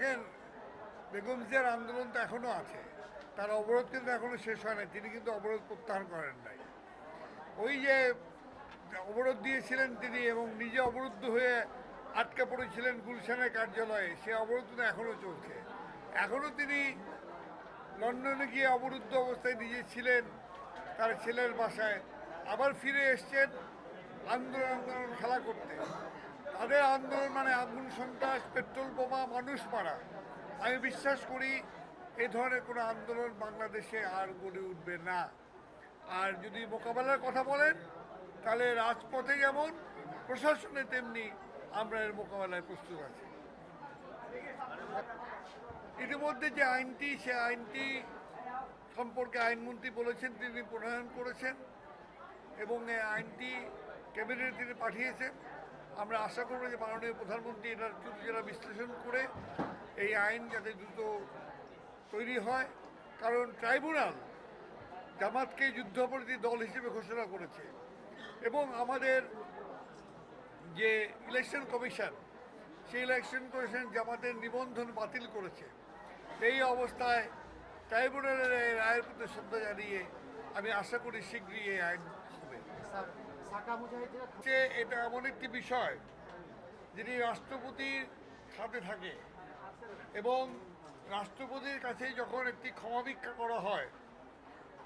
দেখেন বেগম জিয়ার আন্দোলন তো এখনও আছে। তার অবরোধ কিন্তু এখনও শেষ হয় তিনি কিন্তু অবরোধ প্রত্যাহার করেন নাই। ওই যে অবরোধ দিয়েছিলেন তিনি এবং নিজে অবরুদ্ধ হয়ে আটকা পড়েছিলেন গুলশানের কার্যালয়ে, সে অবরোধ কিন্তু এখনও চলছে। এখনও তিনি লন্ডনে গিয়ে অবরুদ্ধ অবস্থায় নিজে ছিলেন, তার ছেলের বাসায়। আবার ফিরে এসছেন আন্দোলন আন্দোলন খেলা করতে। তাদের আন্দোলন মানে আগুন, সন্ত্রাস, পেট্রোল বোমা, মানুষ মারা। আমি বিশ্বাস করি এ ধরনের কোনো আন্দোলন বাংলাদেশে আর গড়ে উঠবে না। আর যদি মোকাবেলার কথা বলেন, তাহলে রাজপথে যেমন, প্রশাসনে তেমনি আমরা এর মোকাবেলায় প্রস্তুত আছি। ইতিমধ্যে যে আইনটি, সে আইনটি সম্পর্কে আইনমন্ত্রী বলেছেন, তিনি প্রণয়ন করেছেন এবং এই আইনটি ক্যাবিনেটে তিনি পাঠিয়েছেন। আমরা আশা করব যে মাননীয় প্রধানমন্ত্রী এটার যারা বিশ্লেষণ করে এই আইন যাতে দ্রুত তৈরি হয়। কারণ ট্রাইব্যুনাল জামাতকে যুদ্ধাপরাধী দল হিসেবে ঘোষণা করেছে এবং আমাদের যে ইলেকশন কমিশন, সেই ইলেকশন কমিশন জামাতের নিবন্ধন বাতিল করেছে। এই অবস্থায় ট্রাইব্যুনালের এই রায়ের প্রতি শ্রদ্ধা জানিয়ে আমি আশা করি শীঘ্রই এই আইন হবে। যে এটা এমন একটি বিষয় যিনি রাষ্ট্রপতির সাথে থাকে এবং রাষ্ট্রপতির কাছে যখন একটি ক্ষমা ভিক্ষা করা হয়,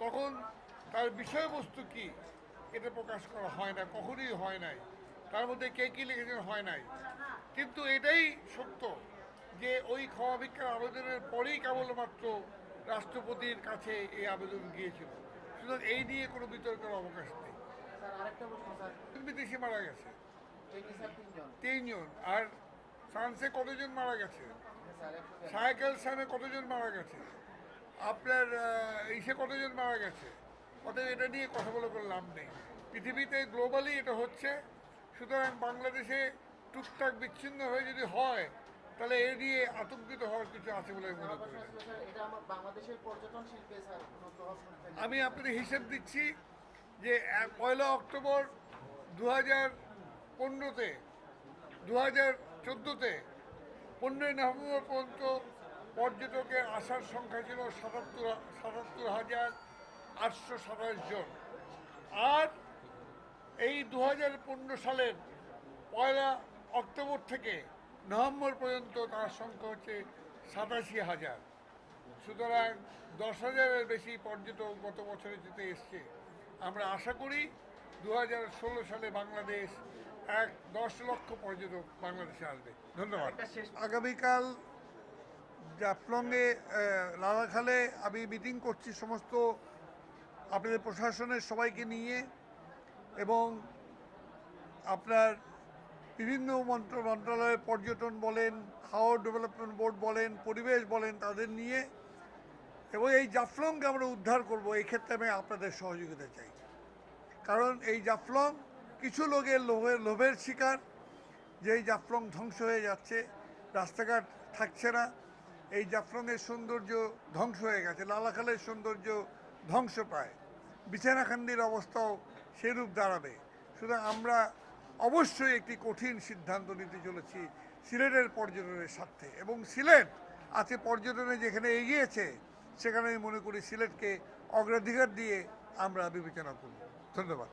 তখন তার বিষয়বস্তু কি এটা প্রকাশ করা হয় না, কখনোই হয় নাই। তার মধ্যে কে কী লিখেছেন হয় নাই। কিন্তু এটাই সত্য যে ওই ক্ষমা ভিক্ষার আবেদনের পরেই কেবলমাত্র রাষ্ট্রপতির কাছে এই আবেদন গিয়েছিল। সুতরাং এই নিয়ে কোনো বিতর্কের অবকাশ নেই। স্যার আরেকটা প্রশ্ন স্যার। বিদেশি মারা গেছে। তিনজন। আর ফ্রান্সে কতজন মারা গেছে। সাইকেল সামে কতজন মারা গেছে? আপনার ইসে কতজন মারা গেছে? অতএব এটা নিয়ে কথা বলে কোনো লাভ নেই। পৃথিবীতে গ্লোবালি এটা হচ্ছে সুতরাং বাংলাদেশে টুকটাক বিচ্ছিন্ন হয়ে যদি হয় তাহলে এ নিয়ে আতঙ্কিত হওয়ার কিছু আছে বলে আমি মনে করি আমি আপনাদের হিসেব দিচ্ছি যে পয়লা অক্টোবর দু হাজার পনেরোতে দু হাজার চোদ্দোতে, পনেরোই নভেম্বর পর্যন্ত পর্যটকের আসার সংখ্যা ছিল সাতাত্তর সাতাত্তর হাজার আটশো সাতাশ জন। আর এই দু হাজার পনেরো সালের পয়লা অক্টোবর থেকে নভেম্বর পর্যন্ত তার সংখ্যা হচ্ছে সাতাশি হাজার। সুতরাং দশ হাজারের বেশি পর্যটক গত বছরে যেতে এসছে। আমরা আশা করি দু হাজার ষোলো সালে বাংলাদেশ এক দশ লক্ষ পর্যটক বাংলাদেশে আসবে। ধন্যবাদ। আগামীকাল জাফলংয়ে লালাখালে আমি মিটিং করছি সমস্ত আপনাদের প্রশাসনের সবাইকে নিয়ে এবং আপনার বিভিন্ন মন্ত্র মন্ত্রণালয়ের পর্যটন বলেন হাওয়ার ডেভেলপমেন্ট বোর্ড বলেন পরিবেশ বলেন তাদের নিয়ে এবং এই জাফলংকে আমরা উদ্ধার করব, এই ক্ষেত্রে আমি আপনাদের সহযোগিতা চাই। কারণ এই জাফলং কিছু লোকের লোভের লোভের শিকার, যে এই জাফলং ধ্বংস হয়ে যাচ্ছে, রাস্তাঘাট থাকছে না, এই জাফলংয়ের সৌন্দর্য ধ্বংস হয়ে গেছে, লালাখালের সৌন্দর্য ধ্বংস পায় বিছানাখান্দির অবস্থাও সেরূপ দাঁড়াবে। সুতরাং আমরা অবশ্যই একটি কঠিন সিদ্ধান্ত নিতে চলেছি সিলেটের পর্যটনের স্বার্থে। এবং সিলেট আছে পর্যটনে যেখানে এগিয়েছে সেখানে আমি মনে করি সিলেটকে অগ্রাধিকার দিয়ে আমরা বিবেচনা করব ধন্যবাদ।